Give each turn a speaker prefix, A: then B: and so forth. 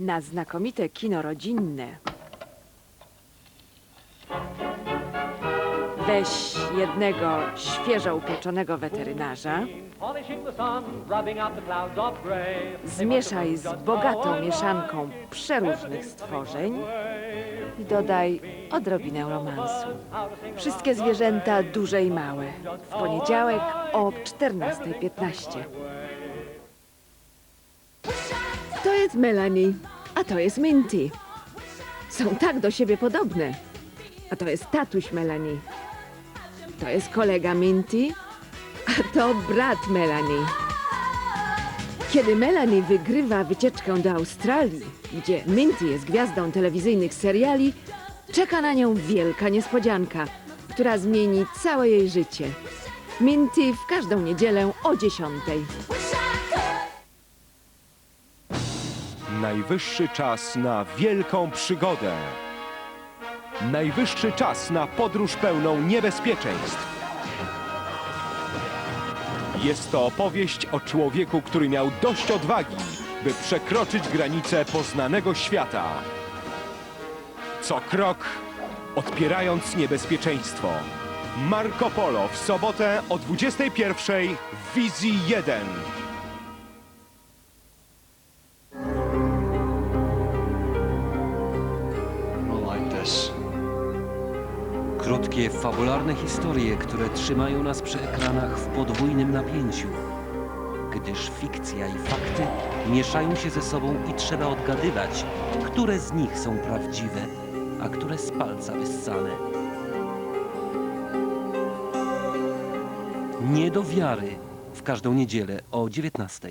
A: Na znakomite kino rodzinne. Weź jednego świeżo upieczonego weterynarza, zmieszaj z bogatą mieszanką przeróżnych stworzeń i dodaj odrobinę romansu. Wszystkie zwierzęta, duże i małe, w poniedziałek o 14.15. To jest Melanie, a to jest Minty. Są tak do siebie podobne. A to jest tatuś Melanie. To jest kolega Minty, a to brat Melanie. Kiedy Melanie wygrywa wycieczkę do Australii, gdzie Minty jest gwiazdą telewizyjnych seriali, czeka na nią wielka niespodzianka, która zmieni całe jej życie. Minty w każdą niedzielę o 10.
B: Najwyższy czas na wielką przygodę. Najwyższy czas na podróż pełną niebezpieczeństw. Jest to opowieść o człowieku, który miał dość odwagi, by przekroczyć granice poznanego świata. Co krok odpierając niebezpieczeństwo. Marco Polo w sobotę o 21 w Wizji 1.
C: Krótkie, fabularne historie, które trzymają nas przy ekranach w podwójnym napięciu. Gdyż fikcja i fakty mieszają się ze sobą i trzeba odgadywać, które z nich są prawdziwe, a które z palca wyssane. Nie do wiary w każdą niedzielę o 19.